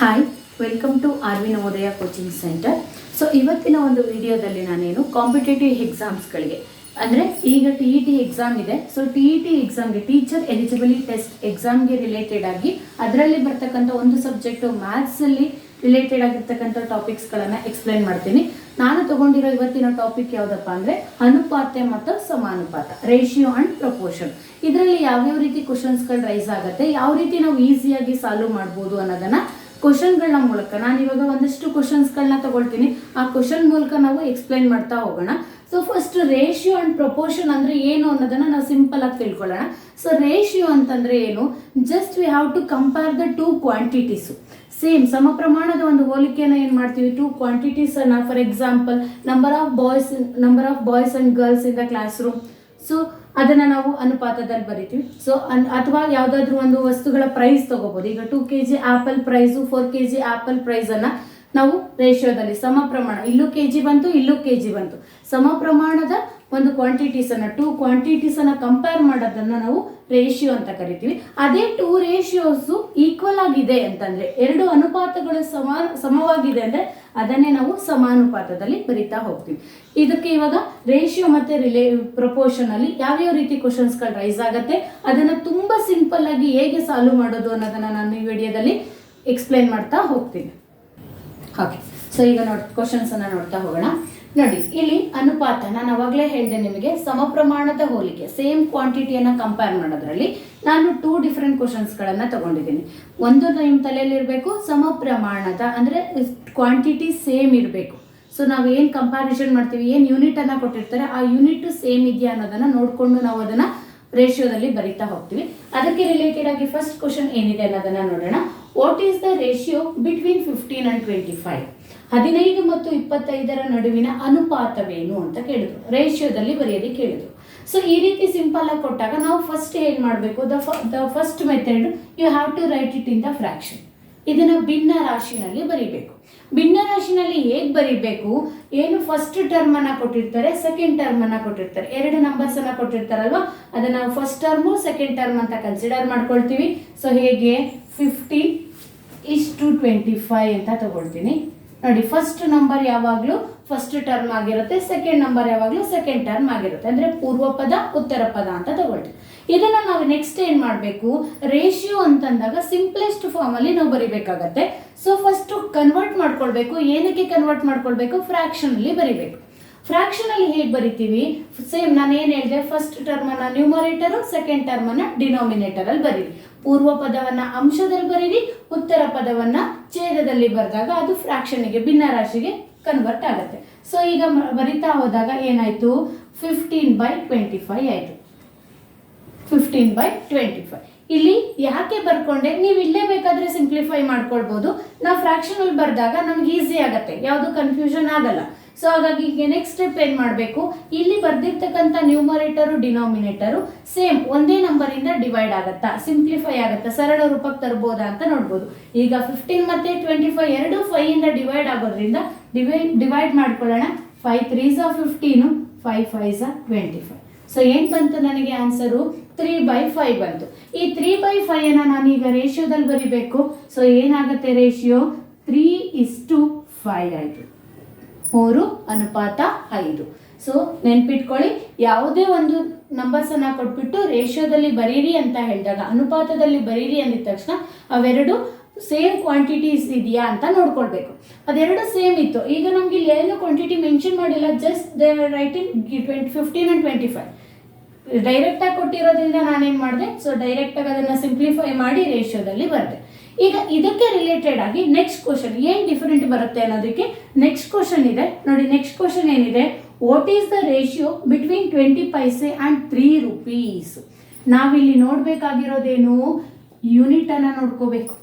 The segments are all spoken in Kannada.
Hi welcome to R V Navodaya coaching centre so ಇವತ್ತಿನ ಒಂದು ವಿಡಿಯೋದಲ್ಲಿ ನಾನೇನು ಕಾಂಪಿಟೇಟಿವ್ ಎಕ್ಸಾಮ್ಸ್ಗಳಿಗೆ ಅಂದರೆ ಈಗ ಟಿ ಇ ಟಿ ಎಕ್ಸಾಮ್ ಇದೆ. ಸೊ ಟಿ ಇ ಟಿ ಎಕ್ಸಾಮ್ಗೆ ಟೀಚರ್ ಎಲಿಜಿಬಿಲಿಟಿ ಟೆಸ್ಟ್ ಎಕ್ಸಾಮ್ಗೆ ರಿಲೇಟೆಡ್ ಆಗಿ ಅದರಲ್ಲಿ ಬರ್ತಕ್ಕಂಥ ಒಂದು ಸಬ್ಜೆಕ್ಟು ಮ್ಯಾಥ್ಸಲ್ಲಿ ರಿಲೇಟೆಡ್ ಆಗಿರ್ತಕ್ಕಂಥ ಟಾಪಿಕ್ಸ್ಗಳನ್ನು ಎಕ್ಸ್ಪ್ಲೈನ್ ಮಾಡ್ತೀನಿ. ನಾನು ತಗೊಂಡಿರೋ ಇವತ್ತಿನ ಟಾಪಿಕ್ ಯಾವುದಪ್ಪ ಅಂದರೆ ಅನುಪಾತ ಮತ್ತು ಸಮಾನುಪಾತ ರೇಷಿಯೋ ಆ್ಯಂಡ್ ಪ್ರಪೋರ್ಷನ್ ಇದರಲ್ಲಿ ಯಾವ್ಯಾವ ರೀತಿ ಕ್ವಶನ್ಸ್ಗಳು ರೈಸ್ ಆಗುತ್ತೆ, ಯಾವ ರೀತಿ ನಾವು ಈಸಿಯಾಗಿ ಸಾಲ್ವ್ ಮಾಡ್ಬೋದು ಅನ್ನೋದನ್ನ ಕ್ವಶನ್ಗಳನ್ನ ಮೂಲಕ, ನಾನು ಇವಾಗ ಒಂದಷ್ಟು ಕ್ವಶನ್ಸ್ಗಳನ್ನ ತಗೊಳ್ತೀನಿ. ಆ ಕ್ವಶನ್ ಮೂಲಕ ನಾವು ಎಕ್ಸ್ಪ್ಲೈನ್ ಮಾಡ್ತಾ ಹೋಗೋಣ. So first ratio and proportion ಅಂದರೆ ಏನು ಅನ್ನೋದನ್ನು ನಾವು ಸಿಂಪಲ್ ಆಗಿ ತಿಳ್ಕೊಳ್ಳೋಣ. ಸೊ ರೇಷಿಯೋ ಅಂತಂದರೆ ಏನು? Just we have to compare the two quantities same ಸಮ ಪ್ರಮಾಣದ ಒಂದು ಹೋಲಿಕೆಯನ್ನು ಏನು ಮಾಡ್ತೀವಿ? ಟೂ ಕ್ವಾಂಟಿಟೀಸ್ ಅನ್ನ for example number of boys number of boys and girls in the classroom so ಅದನ್ನ ನಾವು ಅನುಪಾತದಲ್ಲಿ ಬರಿತೀವಿ. ಸೊ ಅಥವಾ ಯಾವುದಾದ್ರೂ ಒಂದು ವಸ್ತುಗಳ ಪ್ರೈಸ್ ತಗೋಬಹುದು ಈಗ two K G apple price four K G apple price ಅನ್ನ ನಾವು ರೇಷಿಯೋದಲ್ಲಿ ಸಮ ಪ್ರಮಾಣ. ಇಲ್ಲೂ ಕೆ ಜಿ ಬಂತು, ಇಲ್ಲೂ ಕೆ ಜಿ ಬಂತು. ಸಮ ಪ್ರಮಾಣದ ಒಂದು ಕ್ವಾಂಟಿಟೀಸ್ ಅನ್ನ ಟೂ ಕ್ವಾಂಟಿಟೀಸ್ ಅನ್ನ ಕಂಪೇರ್ ಮಾಡೋದನ್ನ ನಾವು ರೇಷಿಯೋ ಅಂತ ಕರಿತೀವಿ. ಅದೇ ಟೂ ರೇಷಿಯೋಸು ಈಕ್ವಲ್ ಆಗಿದೆ ಅಂತಂದ್ರೆ, ಎರಡು ಅನುಪಾತಗಳು ಸಮ, ಸಮವಾಗಿದೆ ಅಂದ್ರೆ ಅದನ್ನೇ ನಾವು ಸಮಾನುಪಾತದಲ್ಲಿ ಬರಿತಾ ಹೋಗ್ತೀವಿ. ಇದಕ್ಕೆ ಇವಾಗ ರೇಷಿಯೋ ಮತ್ತೆ ರಿಲೇ ಪ್ರಪೋರ್ಷನ್ ಅಲ್ಲಿ ಯಾವ್ಯಾವ ರೀತಿ ಕ್ವಶನ್ಸ್ಗಳು ರೈಸ್ ಆಗುತ್ತೆ, ಅದನ್ನ ತುಂಬಾ ಸಿಂಪಲ್ ಆಗಿ ಹೇಗೆ ಸಾಲ್ವ್ ಮಾಡೋದು ಅನ್ನೋದನ್ನ ನಾನು ಈ ವಿಡಿಯೋದಲ್ಲಿ ಎಕ್ಸ್ಪ್ಲೈನ್ ಮಾಡ್ತಾ ಹೋಗ್ತೀನಿ. ಓಕೆ ಸೊ ಈಗ ನೋಡಿ ಕ್ವಶನ್ಸ್ ಅನ್ನ ನೋಡ್ತಾ ಹೋಗೋಣ. ನೋಡಿ ಇಲ್ಲಿ ಅನುಪಾತ ನಾನು ಅವಾಗಲೇ ಹೇಳಿದೆ ನಿಮಗೆ ಸಮ ಪ್ರಮಾಣದ ಹೋಲಿಕೆ ಸೇಮ್ ಕ್ವಾಂಟಿಟಿಯನ್ನು ಕಂಪೇರ್ ಮಾಡೋದ್ರಲ್ಲಿ ನಾನು ಟೂ ಡಿಫ್ರೆಂಟ್ ಕ್ವಶನ್ಸ್ಗಳನ್ನು ತಗೊಂಡಿದ್ದೀನಿ. ಒಂದು ನಿಮ್ಮ ತಲೆಯಲ್ಲಿ ಇರಬೇಕು ಸಮ ಪ್ರಮಾಣದ ಅಂದರೆ ಕ್ವಾಂಟಿಟಿ ಸೇಮ್ ಇರಬೇಕು. ಸೊ ನಾವು ಏನು ಕಂಪ್ಯಾರಿಸನ್ ಮಾಡ್ತೀವಿ, ಏನು ಯೂನಿಟ್ ಅನ್ನ ಕೊಟ್ಟಿರ್ತಾರೆ, ಆ ಯೂನಿಟ್ ಸೇಮ್ ಇದೆಯಾ ಅನ್ನೋದನ್ನ ನೋಡಿಕೊಂಡು ನಾವು ಅದನ್ನ ರೇಷಿಯೋದಲ್ಲಿ ಬರಿತಾ ಹೋಗ್ತೀವಿ. ಅದಕ್ಕೆ ರಿಲೇಟೆಡ್ ಆಗಿ ಫಸ್ಟ್ ಕ್ವಶನ್ ಏನಿದೆ ಅನ್ನೋದನ್ನ ನೋಡೋಣ. What is the ratio between fifteen and twenty five ಹದಿನೈದು ಮತ್ತು ಇಪ್ಪತ್ತೈದರ ನಡುವಿನ ಅನುಪಾತವೇನು ಅಂತ ಕೇಳಿದ್ರು. ರೇಷಿಯೋದಲ್ಲಿ ಬರೆಯೋದಕ್ಕೆ ಕೇಳಿದ್ರು. ಸೊ ಈ ರೀತಿ ಸಿಂಪಲ್ ಆಗಿ ಕೊಟ್ಟಾಗ ನಾವು ಫಸ್ಟ್ ಏನ್ ಮಾಡಬೇಕು? The the first method you have to write it in the fraction ಇದನ್ನ ಭಿನ್ನ ರಾಶಿನಲ್ಲಿ ಬರಿಬೇಕು. ಭಿನ್ನ ರಾಶಿನಲ್ಲಿ ಹೇಗೆ ಬರಿಬೇಕು? ಏನು ಫಸ್ಟ್ ಟರ್ಮ್ ಅನ್ನ ಕೊಟ್ಟಿರ್ತಾರೆ ಸೆಕೆಂಡ್ ಟರ್ಮ್ ಅನ್ನ ಕೊಟ್ಟಿರ್ತಾರೆ. ಎರಡು ನಂಬರ್ಸ್ ಅನ್ನ ಕೊಟ್ಟಿರ್ತಾರಲ್ವಾ? ಅದನ್ನ ಫಸ್ಟ್ ಟರ್ಮು ಸೆಕೆಂಡ್ ಟರ್ಮ್ ಅಂತ ಕನ್ಸಿಡರ್ ಮಾಡ್ಕೊಳ್ತೀವಿ. ಸೊ ಹೇಗೆ? Fifty is to twenty five ಅಂತ ತಗೊಳ್ತೀನಿ. ನೋಡಿ ಫಸ್ಟ್ ನಂಬರ್ ಯಾವಾಗಲೂ ಫಸ್ಟ್ ಟರ್ಮ್ ಆಗಿರುತ್ತೆ ಸೆಕೆಂಡ್ ನಂಬರ್ ಯಾವಾಗಲೂ ಸೆಕೆಂಡ್ ಟರ್ಮ್ ಆಗಿರುತ್ತೆ. ಅಂದ್ರೆ ಪೂರ್ವ ಪದ, ಉತ್ತರ ಪದ ಅಂತ ತಗೊಳ್ತೀವಿ. ಇದನ್ನ ನಾವು ನೆಕ್ಸ್ಟ್ ಏನು ಮಾಡಬೇಕು? ರೇಷಿಯೋ ಅಂತಂದಾಗ ಸಿಂಪ್ಲೆಸ್ಟ್ ಫಾರ್ಮ್ ಅಲ್ಲಿ ನಾವು ಬರಿಬೇಕಾಗತ್ತೆ. ಸೊ ಫಸ್ಟ್ ಕನ್ವರ್ಟ್ ಮಾಡ್ಕೊಳ್ಬೇಕು. ಏನಕ್ಕೆ ಕನ್ವರ್ಟ್ ಮಾಡ್ಕೊಳ್ಬೇಕು? ಫ್ರಾಕ್ಷನ್ ಅಲ್ಲಿ ಬರಿಬೇಕು. ಫ್ರಾಕ್ಷನ್ ಅಲ್ಲಿ ಹೇಗೆ ಬರಿತೀವಿ? ಸೇಮ್ ನಾನು ಏನು ಹೇಳಿದೆ ಫಸ್ಟ್ ಟರ್ಮ್ ಅನ್ನ ನ್ಯೂಮರೇಟರ್ ಸೆಕೆಂಡ್ ಟರ್ಮ್ ಅನ್ನ ಡಿನಾಮಿನೇಟರ್ ಅಲ್ಲಿ ಬರೀರಿ. ಪೂರ್ವ ಪದವನ್ನ ಅಂಶದಲ್ಲಿ ಬರೀರಿ, ಉತ್ತರ ಪದವನ್ನ ಛೇದದಲ್ಲಿ ಬರೆದಾಗ ಅದು ಫ್ರಾಕ್ಷನ್ಗೆ ಭಿನ್ನರಾಶಿಗೆ ಕನ್ವರ್ಟ್ ಆಗುತ್ತೆ. ಸೊ ಈಗ ಬರಿತಾ ಹೋದಾಗ ಏನಾಯ್ತು? ಫಿಫ್ಟೀನ್ ಬೈ ಟ್ವೆಂಟಿ ಫೈವ್ ಆಯ್ತು. ಫಿಫ್ಟೀನ್ ಬೈ ಟ್ವೆಂಟಿ ಫೈವ್ ಇಲ್ಲಿ ಯಾಕೆ ಬರ್ಕೊಂಡೆ? ನೀವು ಇಲ್ಲೇ ಬೇಕಾದ್ರೆ ಸಿಂಪ್ಲಿಫೈ ಮಾಡ್ಕೊಳ್ಬೋದು. ನಾವು ಫ್ರಾಕ್ಷನಲ್ಲಿ ಬರೆದಾಗ ನಮ್ಗೆ ಈಸಿ ಆಗುತ್ತೆ. ಯಾವುದು ಕನ್ಫ್ಯೂಷನ್ ಆಗಲ್ಲ. ಸೊ ಹಾಗಾಗಿ ಈಗ ನೆಕ್ಸ್ಟ್ ಸ್ಟೆಪ್ ಏನು ಮಾಡಬೇಕು? ಇಲ್ಲಿ ಬರ್ದಿರ್ತಕ್ಕಂಥ ನ್ಯೂಮರೇಟರು ಡಿನಾಮಿನೇಟರು ಸೇಮ್ ಒಂದೇ ನಂಬರ್ ಇಂದ ಡಿವೈಡ್ ಆಗತ್ತಾ? ಸಿಂಪ್ಲಿಫೈ ಆಗುತ್ತಾ? ಸರಳ ರೂಪಕ್ಕೆ ತರ್ಬೋದಾ ಅಂತ ನೋಡ್ಬೋದು. ಈಗ ಫಿಫ್ಟೀನ್ ಮತ್ತೆ ಟ್ವೆಂಟಿ ಫೈವ್ ಎರಡು ಫೈವ್ ಇಂದ ಡಿವೈಡ್ ಆಗೋದ್ರಿಂದ ಡಿವೈಡ್ ಡಿವೈಡ್ ಮಾಡ್ಕೊಳ್ಳೋಣ. Five threes fifteen five fives twenty five so ಏನ್ ಬಂತು ನನಗೆ ಆನ್ಸರು ತ್ರೀ ಬೈ ಫೈವ್ ಬಂತು. ಈ ತ್ರೀ ಬೈ ಫೈವ್ ಅನ್ನ ನಾನೀಗ ರೇಷಿಯೋದಲ್ಲಿ ಬರೀಬೇಕು. ಸೊ ಏನಾಗುತ್ತೆ ratio three is to five ಆಯಿತು. ಮೂರು ಅನುಪಾತ ಐದು. ಸೊ ನೆನ್ಪಿಟ್ಕೊಳ್ಳಿ, ಯಾವುದೇ ಒಂದು ನಂಬರ್ಸನ್ನು ಕೊಟ್ಬಿಟ್ಟು ರೇಷಿಯೋದಲ್ಲಿ ಬರೀರಿ ಅಂತ ಹೇಳಿದಾಗ, ಅನುಪಾತದಲ್ಲಿ ಬರೀರಿ ಅಂದಿದ ತಕ್ಷಣ ಅವೆರಡು ಸೇಮ್ ಕ್ವಾಂಟಿಟೀಸ್ ಇದೆಯಾ ಅಂತ ನೋಡ್ಕೊಳ್ಬೇಕು. ಅದೆರಡು ಸೇಮ್ ಇತ್ತು. ಈಗ ನಮ್ಗೆ ಇಲ್ಲಿ ಏನು ಕ್ವಾಂಟಿಟಿ ಮೆನ್ಷನ್ ಮಾಡಿಲ್ಲ just they writing twenty fifteen and twenty five ಡೈರೆಕ್ಟಾಗಿ ಕೊಟ್ಟಿರೋದ್ರಿಂದ ನಾನೇನ್ ಮಾಡಿದೆ? ಸೊ ಡೈರೆಕ್ಟಾಗಿ ಅದನ್ನ ಸಿಂಪ್ಲಿಫೈ ಮಾಡಿ ರೇಷಿಯೋದಲ್ಲಿ ಬರೆದೆ. ಈಗ ಇದಕ್ಕೆ ರಿಲೇಟೆಡ್ ಆಗಿ ನೆಕ್ಸ್ಟ್ ಕ್ವಶನ್ ಏನ್ ಡಿಫರೆಂಟ್ ಬರುತ್ತೆ ಅನ್ನೋದಕ್ಕೆ ನೆಕ್ಸ್ಟ್ ಕ್ವಶನ್ ಇದೆ. ನೋಡಿ ನೆಕ್ಸ್ಟ್ ಕ್ವಶನ್ ಏನಿದೆ? What is the ratio between twenty paise and three rupees ನಾವಿಲ್ಲಿ ನೋಡ್ಬೇಕಾಗಿರೋದೇನು? ಯೂನಿಟ್ ಅನ್ನ ನೋಡ್ಕೋಬೇಕು.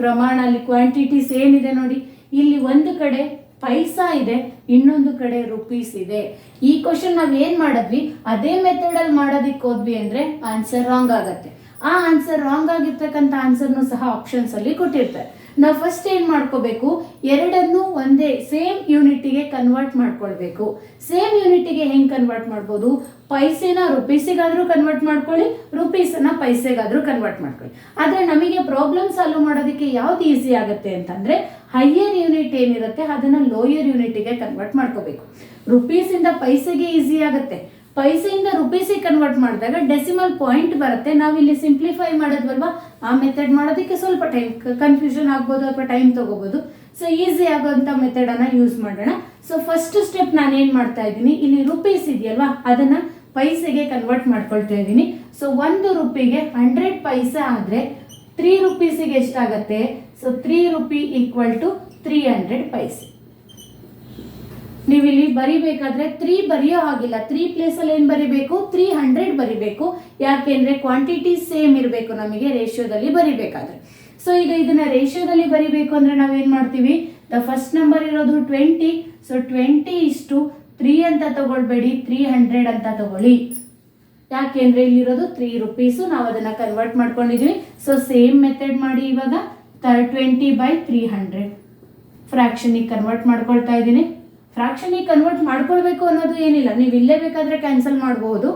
ಪ್ರಮಾಣ ಅಲ್ಲಿ ಕ್ವಾಂಟಿಟೀಸ್ ಏನಿದೆ ನೋಡಿ. ಇಲ್ಲಿ ಒಂದು ಕಡೆ ಪೈಸಾ ಇದೆ, ಇನ್ನೊಂದು ಕಡೆ ರುಪೀಸ್ ಇದೆ. ಈ ಕ್ವಶನ್ ನಾವು ಏನ್ ಮಾಡಿದ್ವಿ? ಅದೇ ಮೆಥಡ್ ಅಲ್ಲಿ ಮಾಡೋದಿಕ್ ಹೋದ್ವಿ ಅಂದ್ರೆ ಆನ್ಸರ್ ರಾಂಗ್ ಆಗತ್ತೆ. ಆ ಆನ್ಸರ್ ರಾಂಗ್ ಆಗಿರ್ತಕ್ಕಂಥ ಆನ್ಸರ್ನು ಸಹ ಆಪ್ಷನ್ಸ್ ಅಲ್ಲಿ ಕೊಟ್ಟಿರ್ತಾರೆ. ನಾವು ಫಸ್ಟ್ ಏನ್ ಮಾಡ್ಕೋಬೇಕು? ಎರಡನ್ನು ಒಂದೇ ಸೇಮ್ ಯೂನಿಟಿಗೆ ಕನ್ವರ್ಟ್ ಮಾಡ್ಕೊಳ್ಬೇಕು. ಸೇಮ್ ಯೂನಿಟಿಗೆ ಹೆಂಗ್ ಕನ್ವರ್ಟ್ ಮಾಡ್ಬೋದು? ಪೈಸೆನ ರುಪೀಸಿಗಾದರೂ ಕನ್ವರ್ಟ್ ಮಾಡ್ಕೊಳ್ಳಿ, ರುಪೀಸನ್ನ ಪೈಸೆಗಾದ್ರೂ ಕನ್ವರ್ಟ್ ಮಾಡ್ಕೊಳ್ಳಿ. ಆದ್ರೆ ನಮಗೆ ಪ್ರಾಬ್ಲಮ್ ಸಾಲ್ವ್ ಮಾಡೋದಕ್ಕೆ ಯಾವ್ದು ಈಸಿ ಆಗುತ್ತೆ ಅಂತಂದ್ರೆ ಹೈಯರ್ ಯೂನಿಟ್ ಏನಿರುತ್ತೆ, ಅದನ್ನ ಲೋಯರ್ ಯೂನಿಟಿಗೆ ಕನ್ವರ್ಟ್ ಮಾಡ್ಕೋಬೇಕು. ರುಪೀಸಿಂದ ಪೈಸೆಗೆ ಈಸಿ ಆಗುತ್ತೆ. ಪೈಸೆಯಿಂದ ರುಪೀಸಿಗೆ ಕನ್ವರ್ಟ್ ಮಾಡಿದಾಗ ಡೆಸಿಮಲ್ ಪಾಯಿಂಟ್ ಬರುತ್ತೆ. ನಾವು ಇಲ್ಲಿ ಸಿಂಪ್ಲಿಫೈ ಮಾಡೋದ್ವಲ್ವಾ? ಆ ಮೆಥಡ್ ಮಾಡೋದಕ್ಕೆ ಸ್ವಲ್ಪ ಟೈಮ್ ಕನ್ಫ್ಯೂಷನ್ ಆಗ್ಬೋದು ಅಥವಾ ಟೈಮ್ ತಗೋಬಹುದು ಸೊ ಈಸಿ ಆಗೋಂಥ ಮೆಥಡನ್ನು ಯೂಸ್ ಮಾಡೋಣ. ಸೊ ಫಸ್ಟ್ ಸ್ಟೆಪ್ ನಾನು ಏನು ಮಾಡ್ತಾ ಇದ್ದೀನಿ? ಇಲ್ಲಿ ರುಪೀಸ್ ಇದೆಯಲ್ವಾ? ಅದನ್ನು ಪೈಸೆಗೆ ಕನ್ವರ್ಟ್ ಮಾಡ್ಕೊಳ್ತಾ ಇದ್ದೀನಿ. ಸೊ ಒಂದು ರುಪಿಗೆ ಹಂಡ್ರೆಡ್ ಪೈಸೆ ಆದರೆ ತ್ರೀ ರುಪೀಸಿಗೆ ಎಷ್ಟಾಗತ್ತೆ? So three rupee equal to three hundred paise. ನೀವು ಇಲ್ಲಿ ಬರಿಬೇಕಾದ್ರೆ ತ್ರೀ ಬರೆಯೋ ಹಾಗಿಲ್ಲ. ತ್ರೀ ಪ್ಲೇಸಲ್ಲಿ ಏನು ಬರಿಬೇಕು? ತ್ರೀ ಹಂಡ್ರೆಡ್ ಬರಿಬೇಕು. ಯಾಕೆಂದ್ರೆ ಕ್ವಾಂಟಿಟಿ ಸೇಮ್ ಇರಬೇಕು ನಮಗೆ ರೇಷಿಯೋದಲ್ಲಿ ಬರಿಬೇಕಾದ್ರೆ. ಸೊ ಈಗ ಇದನ್ನ ರೇಷಿಯೋದಲ್ಲಿ ಬರಿಬೇಕು ಅಂದ್ರೆ ನಾವೇನು ಮಾಡ್ತೀವಿ? ದ ಫಸ್ಟ್ ನಂಬರ್ ಇರೋದು ಟ್ವೆಂಟಿ ಸೊ ಟ್ವೆಂಟಿ ಇಷ್ಟು ತ್ರೀ ಅಂತ ತಗೊಳ್ಬೇಡಿ. ತ್ರೀ ಹಂಡ್ರೆಡ್ ಅಂತ ತಗೊಳ್ಳಿ. ಯಾಕೆಂದ್ರೆ ಇಲ್ಲಿರೋದು ತ್ರೀ ರುಪೀಸು ನಾವು ಅದನ್ನ ಕನ್ವರ್ಟ್ ಮಾಡ್ಕೊಂಡಿದ್ವಿ. ಸೊ ಸೇಮ್ ಮೆಥಡ್ ಮಾಡಿ ಇವಾಗ. ಟ್ವೆಂಟಿ ಬೈ ತ್ರೀ ಹಂಡ್ರೆಡ್ ಫ್ರ್ಯಾಕ್ಷನಿಗೆ ಕನ್ವರ್ಟ್ ಮಾಡ್ಕೊಳ್ತಾ ಇದ್ದೀನಿ. ಫ್ರಾಕ್ಷನಿಗೆ ಕನ್ವರ್ಟ್ ಮಾಡ್ಕೊಳ್ಬೇಕು ಅನ್ನೋದು ಏನಿಲ್ಲ. ನೀವು ಇಲ್ಲೇ ಬೇಕಾದರೆ ಕ್ಯಾನ್ಸಲ್ ಮಾಡಬಹುದು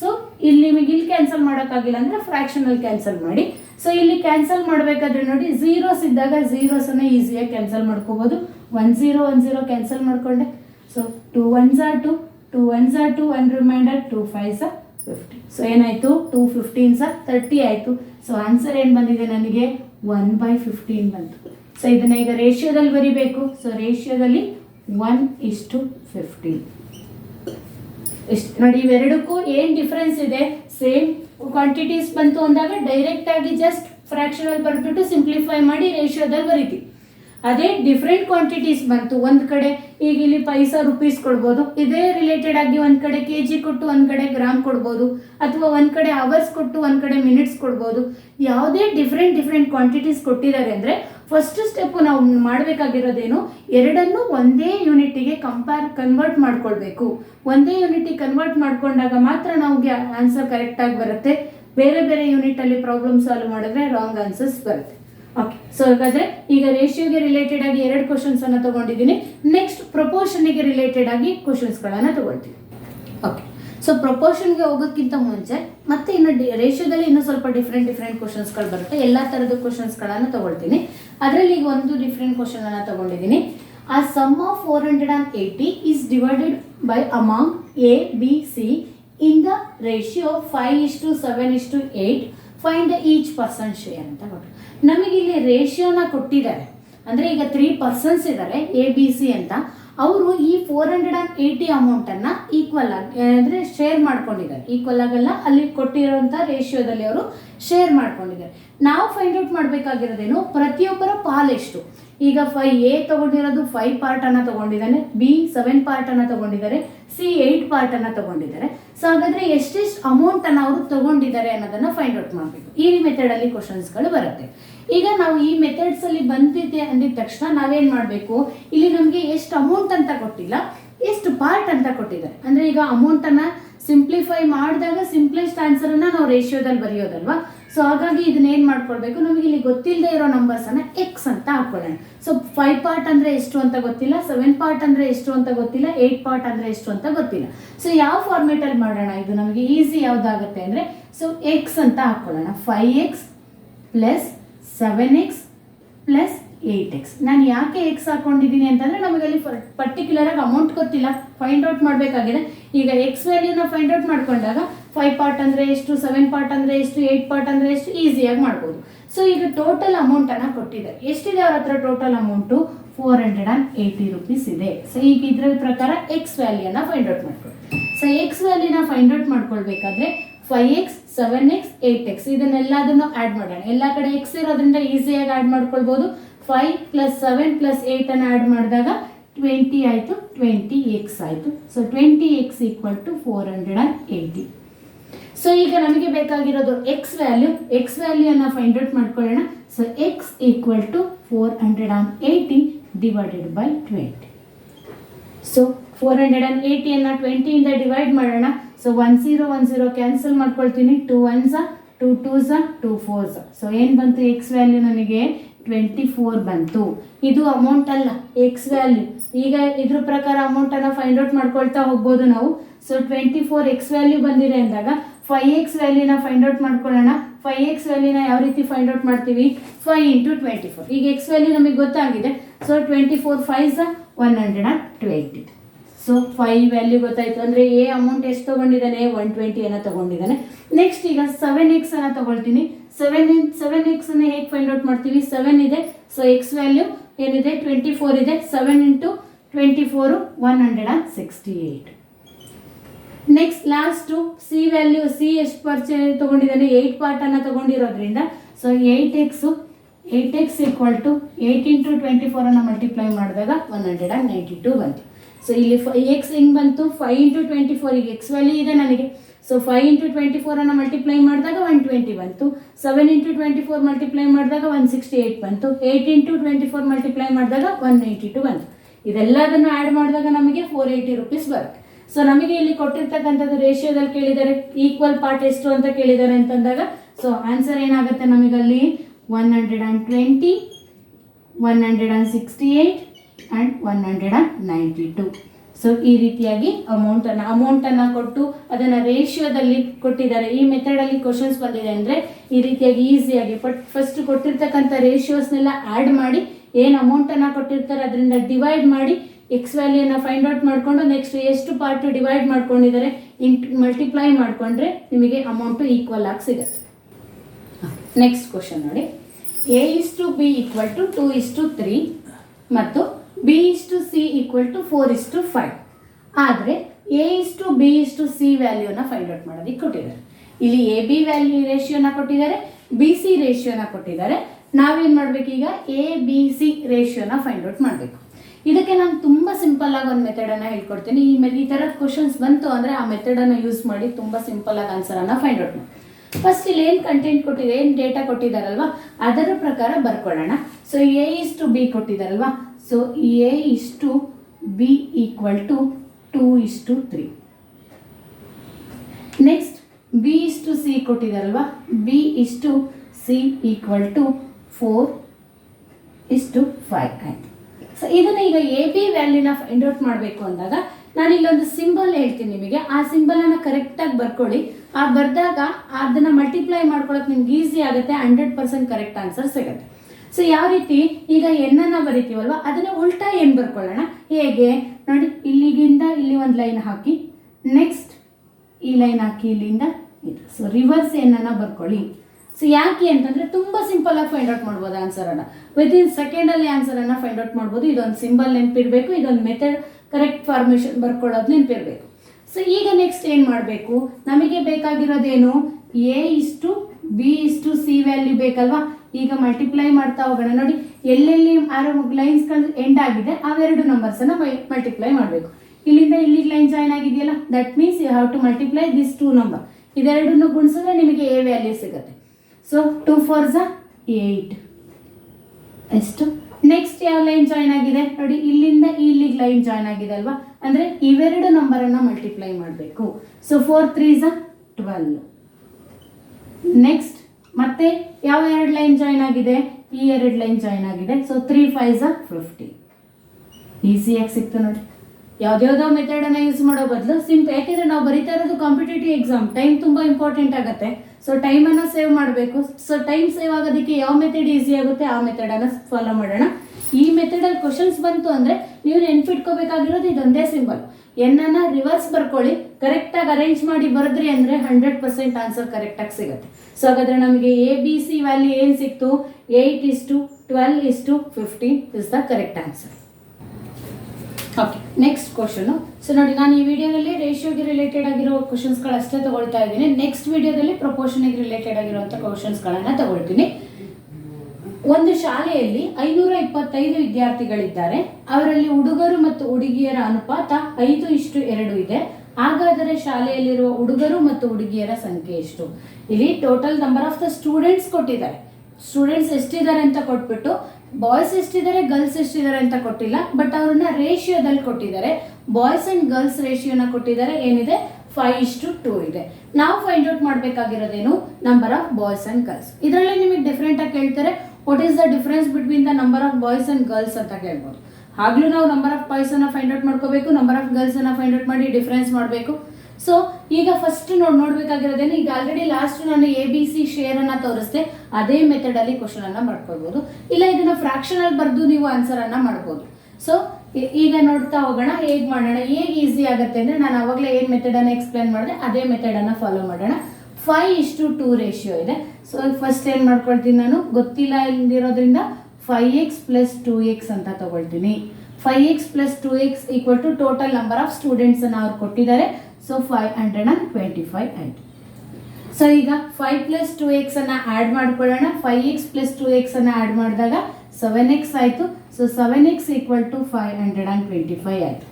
ಸೊ ಇಲ್ಲಿ ನಿಮಗೆ ಇಲ್ಲಿ ಕ್ಯಾನ್ಸಲ್ ಮಾಡೋಕ್ಕಾಗಿಲ್ಲ ಅಂದ್ರೆ ಫ್ರಾಕ್ಷನಲ್ಲಿ ಕ್ಯಾನ್ಸಲ್ ಮಾಡಿ. ಸೊ ಇಲ್ಲಿ ಕ್ಯಾನ್ಸಲ್ ಮಾಡಬೇಕಾದ್ರೆ ನೋಡಿ ಝೀರೋಸ್ ಇದ್ದಾಗ ಝೀರೋಸನ್ನ ಈಸಿಯಾಗಿ ಕ್ಯಾನ್ಸಲ್ ಮಾಡ್ಕೋಬೋದು. One zero one zero cancel ಮಾಡ್ಕೊಂಡೆ. So two ones two two ones two one reminder two fives fifty so ಏನಾಯಿತು? ಟೂ ಫಿಫ್ಟೀನ್ ಝಾ ತರ್ಟಿ ಆಯಿತು. ಸೊ ಆನ್ಸರ್ ಏನು ಬಂದಿದೆ ನನಗೆ? ಒನ್ ಬೈ ಫಿಫ್ಟೀನ್ ಬಂತು. ಸೊ ಇದನ್ನ ಈಗ ರೇಷಿಯೋದಲ್ಲಿ ಬರೀಬೇಕು. ಸೊ ರೇಷಿಯೋದಲ್ಲಿ ಒನ್ ಇಷ್ಟು ಫಿಫ್ಟೀನ್ ಇಷ್ಟು, ನೋಡಿ, ಇವೆರಡಕ್ಕೂ ಏನು ಡಿಫ್ರೆನ್ಸ್ ಇದೆ? ಸೇಮ್ ಕ್ವಾಂಟಿಟೀಸ್ ಬಂತು ಅಂದಾಗ ಡೈರೆಕ್ಟ್ ಆಗಿ ಜಸ್ಟ್ ಫ್ರ್ಯಾಕ್ಷನಲ್ಲಿ ಬರ್ಬಿಟ್ಟು ಸಿಂಪ್ಲಿಫೈ ಮಾಡಿ ರೇಷಿಯೋದಲ್ಲಿ ಬರಿತೀವಿ ಅದೇ ಡಿಫ್ರೆಂಟ್ ಕ್ವಾಂಟಿಟೀಸ್ ಬಂತು ಒಂದು ಕಡೆ. ಈಗ ಇಲ್ಲಿ ಪೈಸಾ ರುಪೀಸ್ ಕೊಡ್ಬೋದು. ಇದೇ ರಿಲೇಟೆಡ್ ಆಗಿ ಒಂದು ಕಡೆ ಕೆ ಜಿ ಕೊಟ್ಟು ಒಂದು ಕಡೆ ಗ್ರಾಮ್ ಕೊಡ್ಬೋದು. ಅಥವಾ ಒಂದು ಕಡೆ ಅವರ್ಸ್ ಕೊಟ್ಟು ಒಂದು ಕಡೆ ಮಿನಿಟ್ಸ್ ಕೊಡ್ಬೋದು. ಯಾವುದೇ ಡಿಫ್ರೆಂಟ್ ಡಿಫ್ರೆಂಟ್ ಕ್ವಾಂಟಿಟೀಸ್ ಕೊಟ್ಟಿದ್ದಾರೆ ಅಂದರೆ ಫಸ್ಟ್ ಸ್ಟೆಪ್ ನಾವು ಮಾಡಬೇಕಾಗಿರೋದೇನು, ಎರಡನ್ನೂ ಒಂದೇ ಯೂನಿಟಿಗೆ ಕಂಪೇರ್ ಕನ್ವರ್ಟ್ ಮಾಡ್ಕೊಳ್ಬೇಕು. ಒಂದೇ ಯೂನಿಟಿಗೆ ಕನ್ವರ್ಟ್ ಮಾಡ್ಕೊಂಡಾಗ ಮಾತ್ರ ನಮಗೆ ಆನ್ಸರ್ ಕರೆಕ್ಟಾಗಿ ಬರುತ್ತೆ. ಬೇರೆ ಬೇರೆ ಯೂನಿಟಲ್ಲಿ ಪ್ರಾಬ್ಲಮ್ ಸಾಲ್ವ್ ಮಾಡಿದ್ರೆ ರಾಂಗ್ ಆನ್ಸರ್ಸ್ ಬರುತ್ತೆ. ಓಕೆ ಸೊ ಹಾಗಾದ್ರೆ ಈಗ ರೇಷಿಯೋಗೆ ರಿಲೇಟೆಡ್ ಆಗಿ ಎರಡು ಕ್ವಶನ್ಸ್ ಅನ್ನ ತಗೊಂಡಿದ್ದೀನಿ. ನೆಕ್ಸ್ಟ್ ಪ್ರಪೋರ್ಷನ್ಗೆ ರಿಲೇಟೆಡ್ ಆಗಿ ಕ್ವಶನ್ಸ್ಗಳನ್ನು ತಗೊಳ್ತೀವಿ. ಓಕೆ ಸೊ ಪ್ರಪೋರ್ಷನ್ಗೆ ಹೋಗೋಕ್ಕಿಂತ ಮುಂಚೆ ಮತ್ತೆ ಇನ್ನು ರೇಷಿಯೋದಲ್ಲಿ ಇನ್ನೂ ಸ್ವಲ್ಪ ಡಿಫ್ರೆಂಟ್ ಡಿಫ್ರೆಂಟ್ ಕ್ವಶನ್ಸ್ಗಳು ಬರುತ್ತೆ. ಎಲ್ಲ ಥರದ ಕ್ವಶನ್ಸ್ಗಳನ್ನು ತಗೊಳ್ತೀನಿ. ಅದರಲ್ಲಿ ಈಗ ಒಂದು ಡಿಫ್ರೆಂಟ್ ಕ್ವಶನ್ ಅನ್ನು ತಗೊಂಡಿದ್ದೀನಿ. A sum of four hundred and eighty is divided by among A B C in the ratio five ಇಷ್ಟು ಸೆವೆನ್ ಇಷ್ಟು eight find each person share ಅಂತ ಕೊಟ್ಟರು ನಮಗೆ ಇಲ್ಲಿ ರೇಷಿಯೋನ ಕೊಟ್ಟಿದ್ದಾರೆ. ಅಂದರೆ ಈಗ ತ್ರೀ ಪರ್ಸನ್ಸ್ ಇದ್ದಾರೆ ಎ ಬಿ ಸಿ ಅಂತ. ಅವರು ಈ ಫೋರ್ ಹಂಡ್ರೆಡ್ ಆ್ಯಂಡ್ ಏಯ್ಟಿ ಅಮೌಂಟನ್ನು ಈಕ್ವಲ್ ಆಗಿ ಅಂದರೆ ಶೇರ್ ಮಾಡ್ಕೊಂಡಿದ್ದಾರೆ. ಈಕ್ವಲ್ ಆಗಲ್ಲ, ಅಲ್ಲಿ ಕೊಟ್ಟಿರೋಂಥ ರೇಷಿಯೋದಲ್ಲಿ ಅವರು ಶೇರ್ ಮಾಡ್ಕೊಂಡಿದ್ದಾರೆ. ನಾವು ಫೈಂಡ್ ಔಟ್ ಮಾಡಬೇಕಾಗಿರೋದೇನು, ಪ್ರತಿಯೊಬ್ಬರ ಪಾಲೆಷ್ಟು ಈಗ ಫೈ ಎ ತಗೊಂಡಿರೋದು ಫೈವ್ ಪಾರ್ಟನ್ನು ತಗೊಂಡಿದ್ದಾನೆ ಬಿ ಸೆವೆನ್ ಪಾರ್ಟನ್ನು ತಗೊಂಡಿದ್ದಾರೆ ಸಿ ಏಯ್ಟ್ ಪಾರ್ಟನ್ನು ತಗೊಂಡಿದ್ದಾರೆ. ಸೊ ಹಾಗಾದರೆ ಎಷ್ಟೆಷ್ಟು ಅಮೌಂಟನ್ನು ಅವರು ತಗೊಂಡಿದ್ದಾರೆ ಅನ್ನೋದನ್ನು ಫೈಂಡ್ ಔಟ್ ಮಾಡಬೇಕು. ಈ ಮೆಥಡಲ್ಲಿ ಕ್ವಶನ್ಸ್ಗಳು ಬರುತ್ತೆ. ಈಗ ನಾವು ಈ ಮೆಥಡ್ಸ್ ಅಲ್ಲಿ ಬಂದಿದೆ ಅಂದಿದ ತಕ್ಷಣ ನಾವೇನ್ ಮಾಡಬೇಕು? ಇಲ್ಲಿ ನಮಗೆ ಎಷ್ಟು ಅಮೌಂಟ್ ಅಂತ ಕೊಟ್ಟಿಲ್ಲ, ಎಷ್ಟು ಪಾರ್ಟ್ ಅಂತ ಕೊಟ್ಟಿದ್ದಾರೆ. ಅಂದ್ರೆ ಈಗ ಅಮೌಂಟ್ ಅನ್ನ ಸಿಂಪ್ಲಿಫೈ ಮಾಡಿದಾಗ ಸಿಂಪ್ಲೆಸ್ಟ್ ಆನ್ಸರ್ ಅನ್ನ ನಾವು ರೇಷಿಯೋದಲ್ಲಿ ಬರೆಯೋದಲ್ವಾ? ಸೊ ಹಾಗಾಗಿ ಇದನ್ನ ಏನ್ ಮಾಡ್ಕೊಳ್ಬೇಕು? ನಮಗೆ ಇಲ್ಲಿ ಗೊತ್ತಿಲ್ಲದೆ ಇರೋ ನಂಬರ್ಸ್ ಅನ್ನ ಎಕ್ಸ್ ಅಂತ ಹಾಕೊಳ್ಳೋಣ. ಸೊ ಫೈವ್ ಪಾರ್ಟ್ ಅಂದ್ರೆ ಎಷ್ಟು ಅಂತ ಗೊತ್ತಿಲ್ಲ ಸೆವೆನ್ ಪಾರ್ಟ್ ಅಂದ್ರೆ ಎಷ್ಟು ಅಂತ ಗೊತ್ತಿಲ್ಲ ಏಟ್ ಪಾರ್ಟ್ ಅಂದ್ರೆ ಎಷ್ಟು ಅಂತ ಗೊತ್ತಿಲ್ಲ. ಸೊ ಯಾವ ಫಾರ್ಮೇಟ್ ಅಲ್ಲಿ ಮಾಡೋಣ? ಇದು ನಮಗೆ ಈಸಿ ಯಾವ್ದಾಗುತ್ತೆ ಅಂದ್ರೆ ಸೊ ಎಕ್ಸ್ ಅಂತ ಹಾಕೊಳ್ಳೋಣ. Five X plus seven X plus eight X ನಾನು ಯಾಕೆ ಎಕ್ಸ್ ಹಾಕೊಂಡಿದ್ದೀನಿ ಅಂತಂದರೆ ಪರ್ಟಿಕ್ಯುಲರ್ ಆಗಿ ಅಮೌಂಟ್ ಗೊತ್ತಿಲ್ಲ. ಫೈಂಡ್ ಔಟ್ ಮಾಡಬೇಕಾಗಿದೆ. ಈಗ ಎಕ್ಸ್ ವ್ಯಾಲ್ಯೂನ ಫೈಂಡ್ ಔಟ್ ಮಾಡ್ಕೊಂಡಾಗ ಫೈವ್ ಪಾರ್ಟ್ ಅಂದರೆ ಎಷ್ಟು ಸೆವೆನ್ ಪಾರ್ಟ್ ಅಂದರೆ ಎಷ್ಟು ಏಯ್ಟ್ ಪಾರ್ಟ್ ಅಂದರೆ ಎಷ್ಟು ಈಸಿಯಾಗಿ ಮಾಡ್ಬೋದು. ಸೊ ಈಗ ಟೋಟಲ್ ಅಮೌಂಟನ್ನು ಕೊಟ್ಟಿದ್ದಾರೆ. ಎಷ್ಟಿದೆ ಅವ್ರ ಹತ್ರ total amount four hundred and eighty rupees ಇದೆ. ಸೊ ಈಗ ಇದ್ರ ಪ್ರಕಾರ ಎಕ್ಸ್ ವ್ಯಾಲ್ಯೂನ ಫೈಂಡ್ ಔಟ್ ಮಾಡ್ಕೊಳ್ಳಿ. ಸೊ ಎಕ್ಸ್ ವ್ಯಾಲ್ಯೂನ find out ಮಾಡ್ಕೊಳ್ಬೇಕಾದ್ರೆ five X seven X eight X ಇದನ್ನೆಲ್ಲದನ್ನು add ಮಾಡೋಣ. ಎಲ್ಲ ಕಡೆ ಎಕ್ಸ್ ಇರೋದ್ರಿಂದ ಈಸಿಯಾಗಿ ಆ್ಯಡ್ ಮಾಡ್ಕೊಳ್ಬೋದು. ಫೈವ್ ಪ್ಲಸ್ ಸೆವೆನ್ ಪ್ಲಸ್ ಏಯ್ಟನ್ನು ಆ್ಯಡ್ ಮಾಡಿದಾಗ ಟ್ವೆಂಟಿ ಆಯಿತು ಟ್ವೆಂಟಿ ಎಕ್ಸ್ ಆಯಿತು. So twenty X equal to four hundred and eighty so ಈಗ ನಮಗೆ ಬೇಕಾಗಿರೋದು ಎಕ್ಸ್ ವ್ಯಾಲ್ಯೂ ಎಕ್ಸ್ ವ್ಯಾಲ್ಯೂನ ಫೈಂಡ್ ಔಟ್ ಮಾಡ್ಕೊಳ್ಳೋಣ. So X equal to four hundred and eighty divided by twenty so four hundred and ಏಯ್ಟಿಯನ್ನು ಟ್ವೆಂಟಿಯಿಂದ ಡಿವೈಡ್ ಮಾಡೋಣ. So one zero one zero cancel ಮಾಡ್ಕೊಳ್ತೀನಿ. Two ones two twos two fours so ಏನು ಬಂತು? ಎಕ್ಸ್ ವ್ಯಾಲ್ಯೂ ನನಗೆ ಟ್ವೆಂಟಿ ಫೋರ್ ಬಂತು. ಇದು ಅಮೌಂಟ್ ಅಲ್ಲ ಎಕ್ಸ್ ವ್ಯಾಲ್ಯೂ ಈಗ ಇದ್ರ ಪ್ರಕಾರ ಅಮೌಂಟನ್ನು ಫೈಂಡ್ ಔಟ್ ಮಾಡ್ಕೊಳ್ತಾ ಹೋಗ್ಬೋದು ನಾವು. So twenty four X value ಬಂದಿದೆ ಅಂದಾಗ ಫೈವ್ ಎಕ್ಸ್ ವ್ಯಾಲ್ಯೂನ ಫೈಂಡ್ ಔಟ್ ಮಾಡ್ಕೊಳ್ಳೋಣ. ಫೈವ್ ಎಕ್ಸ್ ವ್ಯಾಲ್ಯೂನ ಯಾವ ರೀತಿ ಫೈಂಡ್ ಔಟ್ ಮಾಡ್ತೀವಿ? ಫೈ ಇಂಟು ಟ್ವೆಂಟಿ ಫೋರ್ ಈಗ ಎಕ್ಸ್ ವ್ಯಾಲ್ಯೂ ನಮಗೆ ಗೊತ್ತಾಗಿದೆ. So twenty four five one hundred and twenty so five value ಗೊತ್ತಾಯ್ತು. ಅಂದರೆ ಎ ಅಮೌಂಟ್ ಎಷ್ಟು ತೊಗೊಂಡಿದ್ದಾನೆ? ಒನ್ ಟ್ವೆಂಟಿ ಏನೋ ತಗೊಂಡಿದ್ದಾನೆ. ನೆಕ್ಸ್ಟ್ ಈಗ ಸೆವೆನ್ ಎಕ್ಸ್ ಅನ್ನ ತಗೊಳ್ತೀನಿ. ಸೆವೆನ್ ಸೆವೆನ್ ಎಕ್ಸ್ ಅನ್ನ ಹೇಗೆ ಫೈಂಡ್ ಔಟ್ ಮಾಡ್ತೀವಿ? ಸೆವೆನ್ ಇದೆ. ಸೊ ಎಕ್ಸ್ ವ್ಯಾಲ್ಯೂ ಏನಿದೆ? ಟ್ವೆಂಟಿ ಫೋರ್ ಇದೆ. Seven into twenty four one hundred and sixty eight next last C value C ಎಷ್ಟು ಪರ್ಚೆ ತೊಗೊಂಡಿದ್ದಾನೆ? ಏಯ್ಟ್ ಪಾರ್ಟನ್ನು ತೊಗೊಂಡಿರೋದ್ರಿಂದ. So eight X eight X equal to eight into twenty ಫೋರನ್ನು multiply ಮಾಡಿದಾಗ one hundred and ninety two ಬಂತು. ಸೊ ಇಲ್ಲಿ ಎಕ್ಸ್ ಹೆಂಗೆ ಬಂತು? ಫೈವ್ ಇಂಟು ಟ್ವೆಂಟಿ ಫೋರ್ ಈಗ ಎಕ್ಸ್ ವ್ಯಾಲ್ಯೂ ಇದೆ ನನಗೆ. ಸೊ ಫೈವ್ ಇಂಟು ಟ್ವೆಂಟಿ ಫೋರನ್ನು ಮಲ್ಟಿಪ್ಲೈ ಮಾಡಿದಾಗ ಒನ್ ಟ್ವೆಂಟಿ ಬಂತು. Seven into twenty four multiply ಮಾಡಿದಾಗ ಒನ್ ಸಿಕ್ಸ್ಟಿ ಏಯ್ಟ್ ಬಂತು. Eight into twenty four multiply ಮಾಡಿದಾಗ ಒನ್ ಏಯ್ಟಿ ಟು ಬಂತು. ಇದೆಲ್ಲದನ್ನು ಆ್ಯಡ್ ಮಾಡಿದಾಗ ನಮಗೆ ಫೋರ್ ಏಯ್ಟಿ ರುಪೀಸ್ ಬರುತ್ತೆ. ಸೊ ನಮಗೆ ಇಲ್ಲಿ ಕೊಟ್ಟಿರ್ತಕ್ಕಂಥದ್ದು ರೇಷಿಯೋದಲ್ಲಿ ಕೇಳಿದ್ದಾರೆ ಈಕ್ವಲ್ ಪಾರ್ಟ್ ಎಷ್ಟು ಅಂತ ಕೇಳಿದ್ದಾರೆ ಅಂತಂದಾಗ ಸೊ ಆನ್ಸರ್ ಏನಾಗುತ್ತೆ ನಮಗಲ್ಲಿ? One hundred and twenty one hundred and sixty eight and one hundred and ninety two so ಈ ರೀತಿಯಾಗಿ ಅಮೌಂಟನ್ನು ಅಮೌಂಟನ್ನು ಕೊಟ್ಟು ಅದನ್ನು ರೇಷಿಯೋದಲ್ಲಿ ಕೊಟ್ಟಿದ್ದಾರೆ. ಈ ಮೆಥಡಲ್ಲಿ ಕ್ವಶನ್ಸ್ ಬಂದಿದೆ ಅಂದರೆ ಈ ರೀತಿಯಾಗಿ ಈಸಿಯಾಗಿ ಫಟ್ ಫಸ್ಟ್ ಕೊಟ್ಟಿರ್ತಕ್ಕಂಥ ರೇಷಿಯೋಸ್ನೆಲ್ಲ ಆ್ಯಡ್ ಮಾಡಿ ಏನು ಅಮೌಂಟನ್ನು ಕೊಟ್ಟಿರ್ತಾರೆ ಅದರಿಂದ ಡಿವೈಡ್ ಮಾಡಿ ಎಕ್ಸ್ ವ್ಯಾಲ್ಯೂನ ಫೈಂಡ್ ಔಟ್ ಮಾಡಿಕೊಂಡು ನೆಕ್ಸ್ಟ್ ಎಷ್ಟು ಪಾರ್ಟ್ ಡಿವೈಡ್ ಮಾಡ್ಕೊಂಡಿದ್ದಾರೆ ಇಂಟ್ ಮಲ್ಟಿಪ್ಲೈ ಮಾಡಿಕೊಂಡ್ರೆ ನಿಮಗೆ ಅಮೌಂಟು ಈಕ್ವಲ್ ಆಗಿ ಸಿಗುತ್ತೆ. ನೆಕ್ಸ್ಟ್ ಕ್ವಶನ್ ನೋಡಿ. A is to B equal to two is to three ಮತ್ತು B is to C equal to four is to five ಆದರೆ A is to B is to C ವ್ಯಾಲ್ಯೂನ find out ಮಾಡೋದಕ್ಕೆ ಕೊಟ್ಟಿದ್ದಾರೆ. ಇಲ್ಲಿ ಎ ಬಿ ವ್ಯಾಲ್ಯೂ ರೇಷಿಯೋನ ಕೊಟ್ಟಿದ್ದಾರೆ ಬಿ ಸಿ ರೇಷಿಯೋನ ಕೊಟ್ಟಿದ್ದಾರೆ. ನಾವೇನು ಮಾಡಬೇಕೀಗ ಎ ಬಿ ಸಿ ರೇಷಿಯೋನ ಫೈಂಡ್ ಔಟ್ ಮಾಡಬೇಕು. ಇದಕ್ಕೆ ನಾನು ತುಂಬ ಸಿಂಪಲ್ ಆಗಿ ಒಂದು ಮೆಥಡನ್ನು ಹೇಳ್ಕೊಡ್ತೀನಿ. ಈ ಮೇಲೆ ಈ ಥರದ ಕ್ವಶನ್ಸ್ ಬಂತು ಅಂದರೆ ಆ ಮೆಥಡನ್ನು ಯೂಸ್ ಮಾಡಿ ತುಂಬ ಸಿಂಪಲ್ ಆಗಿ ಆನ್ಸರನ್ನು ಫೈಂಡ್ ಔಟ್ ಮಾಡಿ ಫಸ್ಟ್ ಇಲ್ಲಿ ಏನು ಕಂಟೆಂಟ್ ಕೊಟ್ಟಿದೆ, ಏನು ಡೇಟಾ ಕೊಟ್ಟಿದ್ದಾರಲ್ವಾ ಅದರ ಪ್ರಕಾರ ಬರ್ಕೊಳ್ಳೋಣ. So A is to B ಕೊಟ್ಟಿದ್ದಾರಲ್ವಾ so A is to B equal to two is to three next B is to C ಕೊಟ್ಟಿದ್ದಾರಲ್ವಾ B is to C equal to four is to five ಆಯ್ತು ಸೊ ಇದನ್ನ ಈಗ ಎ ಬಿ ವ್ಯಾಲ್ಯೂನ ಫೈಂಡ್ ಔಟ್ ಮಾಡಬೇಕು ಅಂದಾಗ ನಾನು ಇಲ್ಲೊಂದು ಸಿಂಬಲ್ ಹೇಳ್ತೀನಿ ನಿಮಗೆ. ಆ ಸಿಂಬಲನ್ನು ಕರೆಕ್ಟಾಗಿ ಬರ್ಕೊಳ್ಳಿ. ಆ ಬರೆದಾಗ ಅದನ್ನು ಮಲ್ಟಿಪ್ಲೈ ಮಾಡ್ಕೊಳ್ಳೋಕೆ ನಿಮ್ಗೆ ಈಸಿ ಆಗುತ್ತೆ ಹಂಡ್ರೆಡ್ ಪರ್ಸೆಂಟ್ ಕರೆಕ್ಟ್ ಆನ್ಸರ್ ಸಿಗುತ್ತೆ. ಸೊ ಯಾವ ರೀತಿ? ಈಗ ಎನ್ನನ್ನು ಬರಿತೀವಲ್ವ? ಅದನ್ನು ಉಲ್ಟಾ ಏನು ಬರ್ಕೊಳ್ಳೋಣ? ಹೇಗೆ? ನೋಡಿ, ಇಲ್ಲಿಗಿಂದ ಇಲ್ಲಿ ಒಂದು ಲೈನ್ ಹಾಕಿ. ನೆಕ್ಸ್ಟ್ ಈ ಲೈನ್ ಹಾಕಿ ಇಲ್ಲಿಂದ ಇದು. ಸೊ ರಿವರ್ಸ್ ಏನನ್ನ ಬರ್ಕೊಳ್ಳಿ. ಸೊ ಯಾಕೆ ಅಂತಂದ್ರೆ ತುಂಬ ಸಿಂಪಲ್ ಆಗಿ ಫೈಂಡ್ ಔಟ್ ಮಾಡ್ಬೋದು ಆನ್ಸರನ್ನು ವಿತಿನ್ ಸೆಕೆಂಡಲ್ಲಿ ಆನ್ಸರನ್ನು ಫೈಂಡ್ ಔಟ್ ಮಾಡ್ಬೋದು. ಇದೊಂದು ಸಿಂಬಲ್ ನೆನಪಿರಬೇಕು ಇದೊಂದು ಮೆಥಡ್ ಕರೆಕ್ಟ್ ಫಾರ್ಮೇಷನ್ ಬರ್ಕೊಳ್ಳೋದು ನೆನಪಿರಬೇಕು. ಸೊ ಈಗ ನೆಕ್ಸ್ಟ್ ಏನು ಮಾಡಬೇಕು? ನಮಗೆ ಬೇಕಾಗಿರೋದೇನು? ಎ ಇಷ್ಟು ಬಿ ಇಷ್ಟು ಸಿ ವ್ಯಾಲ್ಯೂ ಬೇಕಲ್ವಾ? ಈಗ ಮಲ್ಟಿಪ್ಲೈ ಮಾಡ್ತಾ ಹೋಗೋಣ. ನೋಡಿ, ಎಲ್ಲೆಲ್ಲಿ ಆರು ಲೈನ್ಸ್ಗಳು ಎಂಡ್ ಆಗಿದೆ, ಅವೆರಡು ನಂಬರ್ಸನ್ನು ಮಲ್ಟಿಪ್ಲೈ ಮಾಡಬೇಕು. ಇಲ್ಲಿಂದ ಇಲ್ಲಿಗೆ ಲೈನ್ ಜಾಯ್ನ್ ಆಗಿದೆಯಲ್ಲ? That means you have to multiply this two number ಇದೆರಡನ್ನು ಗುಣಿಸಿದ್ರೆ ನಿಮಗೆ ಎ ವ್ಯಾಲ್ಯೂ ಸಿಗುತ್ತೆ. ಸೊ ಟೂ ಫೋರ್ ಝ ಏಯ್ಟ್ ಎಷ್ಟು ನೆಕ್ಸ್ಟ್ ಯಾವ ಲೈನ್ ಜಾಯ್ನ್ ಆಗಿದೆ? ನೋಡಿ, ಇಲ್ಲಿಂದ ಇಲ್ಲಿಗೆ ಲೈನ್ ಜಾಯ್ನ್ ಆಗಿದೆ ಅಲ್ವಾ? ಅಂದರೆ ಇವೆರಡು ನಂಬರನ್ನು ಮಲ್ಟಿಪ್ಲೈ ಮಾಡಬೇಕು. So four threes twelve next ಮತ್ತೆ ಯಾವ ಎರಡು ಲೈನ್ ಜಾಯ್ನ್ ಆಗಿದೆ? ಈ ಎರಡು ಲೈನ್ ಜಾಯ್ನ್ ಆಗಿದೆ. ಸೊ ತ್ರೀ ಫೈವ್ ಝ ಫಿಫ್ಟಿ ಈಸಿಯಾಗಿ ಸಿಕ್ತು ನೋಡಿ. ಯಾವ್ದ್ಯಾವ್ದೋ ಮೆಥಡನ್ನು ಯೂಸ್ ಮಾಡೋ ಬದಲು ಸಿಂಪಲ್ ಯಾಕೆಂದರೆ ನಾವು ಬರಿತಾ ಇರೋದು ಕಾಂಪಿಟೇಟಿವ್ ಎಕ್ಸಾಮ್ ಟೈಮ್ ತುಂಬ ಇಂಪಾರ್ಟೆಂಟ್ ಆಗುತ್ತೆ. ಸೊ ಟೈಮನ್ನು ಸೇವ್ ಮಾಡಬೇಕು. ಸೊ ಟೈಮ್ ಸೇವ್ ಆಗೋದಕ್ಕೆ ಯಾವ ಮೆಥಡ್ ಈಸಿ ಆಗುತ್ತೆ? ಆ ಮೆಥಡನ್ನು ಫಾಲೋ ಮಾಡೋಣ. ಈ ಮೆಥಡಲ್ಲಿ ಕ್ವಶನ್ಸ್ ಬಂತು ಅಂದರೆ ನೀವು ನೆನ್ಪಿಟ್ಕೋಬೇಕಾಗಿರೋದು ಇದೊಂದೇ ಸಿಂಬಲ್ ಎನ್ನನ್ನು ರಿವರ್ಸ್ ಬರ್ಕೊಳ್ಳಿ. ಕರೆಕ್ಟಾಗಿ ಅರೇಂಜ್ ಮಾಡಿ ಬರೆದ್ರಿ ಅಂದರೆ ಹಂಡ್ರೆಡ್ ಪರ್ಸೆಂಟ್ ಆನ್ಸರ್ ಕರೆಕ್ಟಾಗಿ ಸಿಗುತ್ತೆ. ಸೊ ಹಾಗಾದರೆ ನಮಗೆ ಎ ಬಿ ಸಿ ವ್ಯಾಲ್ಯೂ ಏನು ಸಿಕ್ತು? Eight is to twelve is to fifteen is the correct answer okay next question so ನೋಡಿ, ನಾನು ಈ ವಿಡಿಯೋದಲ್ಲಿ ರೇಷಿಯೋಗೆ ರಿಲೇಟೆಡ್ ಆಗಿರೋ ಕ್ವಶನ್ಸ್ಗಳಷ್ಟೇ ತಗೊಳ್ತಾ ಇದ್ದೀನಿ. ನೆಕ್ಸ್ಟ್ ವಿಡಿಯೋದಲ್ಲಿ ಪ್ರಪೋರ್ಷನ್ಗೆ ರಿಲೇಟೆಡ್ ಆಗಿರುವಂಥ ಕ್ವಶನ್ಸ್ಗಳನ್ನು ತಗೊಳ್ತೀನಿ. ಒಂದು ಶಾಲೆಯಲ್ಲಿ ಐನೂರ ಇಪ್ಪತ್ತೈದು ವಿದ್ಯಾರ್ಥಿಗಳಿದ್ದಾರೆ. ಅವರಲ್ಲಿ ಹುಡುಗರು ಮತ್ತು ಹುಡುಗಿಯರ ಅನುಪಾತ ಐದು ಇಷ್ಟು ಎರಡು ಇದೆ. ಹಾಗಾದರೆ ಶಾಲೆಯಲ್ಲಿರುವ ಹುಡುಗರು ಮತ್ತು ಹುಡುಗಿಯರ ಸಂಖ್ಯೆ ಎಷ್ಟು? ಇಲ್ಲಿ total number of the students ಕೊಟ್ಟಿದ್ದಾರೆ. ಸ್ಟೂಡೆಂಟ್ಸ್ ಎಷ್ಟಿದ್ದಾರೆ ಅಂತ ಕೊಟ್ಬಿಟ್ಟು ಬಾಯ್ಸ್ ಎಷ್ಟಿದ್ದಾರೆ? ಗರ್ಲ್ಸ್ ಎಷ್ಟಿದ್ದಾರೆ ಅಂತ ಕೊಟ್ಟಿಲ್ಲ. ಬಟ್ ಅವ್ರನ್ನ ರೇಷಿಯೋದಲ್ಲಿ ಕೊಟ್ಟಿದ್ದಾರೆ. ಬಾಯ್ಸ್ ಅಂಡ್ ಗರ್ಲ್ಸ್ ರೇಷಿಯೋನ ಕೊಟ್ಟಿದ್ದಾರೆ. ಏನಿದೆ? ಫೈವ್ ಇಷ್ಟು ಟೂ ಇದೆ. ನಾವು find out ಮಾಡಬೇಕಾಗಿರೋದೇನು? Number of boys and girls ಇದರಲ್ಲಿ ನಿಮಗೆ ಡಿಫ್ರೆಂಟ್ ಆಗಿ ಕೇಳ್ತಾರೆ. What is the difference between the number of boys and girls ಅಂತ ಕೇಳ್ಬೋದು. ಆಗ್ಲೂ ನಾವು ನಂಬರ್ ಆಫ್ ಬಾಯ್ಸ್ ಅನ್ನ ಫೈಂಡ್ ಔಟ್ ಮಾಡ್ಕೋಬೇಕು ನಂಬರ್ ಆಫ್ ಗರ್ಲ್ಸ್ ಅನ್ನ ಫೈಂಡ್ ಔಟ್ ಮಾಡಿ ಡಿಫ್ರೆನ್ಸ್ ಮಾಡಬೇಕು. ಸೊ ಈಗ ಫಸ್ಟ್ ನೋಡ್ ನೋಡ್ಬೇಕಾಗಿರೋದೇನು, ಈಗ ಆಲ್ರೆಡಿ ಲಾಸ್ಟ್ ನಾನು ಎ ಬಿ ಸಿ ಶೇರ್ ಅನ್ನ ತೋರಿಸ್ದೆ. ಅದೇ ಮೆಥಡ್ ಅಲ್ಲಿ ಕ್ವಶನ್ ಅನ್ನ ಮಾಡ್ಕೊಳ್ಬಹುದು ಇಲ್ಲ ಇದನ್ನ ಫ್ರಾಕ್ಷನ್ ಅಲ್ಲಿ ಬರೆದು ನೀವು ಆನ್ಸರ್ ಅನ್ನ ಮಾಡ್ಬೋದು. ಸೊ ಈಗ ನೋಡ್ತಾ ಹೋಗೋಣ, ಹೇಗ್ ಮಾಡೋಣ, ಹೇಗ್ ಈಸಿ ಆಗುತ್ತೆ ಅಂದ್ರೆ ನಾನು ಅವಾಗಲೇ ಏನ್ ಮೆಥಡ್ ಅನ್ನ ಎಕ್ಸ್ಪ್ಲೇನ್ ಮಾಡಿದೆ, ಅದೇ ಮೆಥಡ್ ಅನ್ನ ಫಾಲೋ ಮಾಡೋಣ. ಫೈವ್ ಇಷ್ಟು ಟೂ ರೇಷಿಯೋ ಇದೆ. ಸೊ ಫಸ್ಟ್ ಏನ್ ಮಾಡ್ಕೊಳ್ತೀನಿ ನಾನು? ಗೊತ್ತಿಲ್ಲ ಇಲ್ದಿರೋದ್ರಿಂದ five X plus two X ಅಂತ ತಗೊಳ್ತೀನಿ. Five X plus two X equal to total number of students ಅನ್ನ ಅವ್ರು ಕೊಟ್ಟಿದ್ದಾರೆ. So five hundred and twenty five ಆಯಿತು ಸೊ ಈಗ ಫೈವ್ ಪ್ಲಸ್ ಟೂ ಎಕ್ಸನ್ನು ಆ್ಯಡ್ ಮಾಡ್ಕೊಳ್ಳೋಣ. ಫೈವ್ ಎಕ್ಸ್ ಪ್ಲಸ್ ಟೂ ಎಕ್ಸನ್ನು ಆ್ಯಡ್ ಮಾಡಿದಾಗ ಸೆವೆನ್ ಎಕ್ಸ್ ಆಯಿತು. So seven X equal to five hundred and twenty five ಆಯಿತು.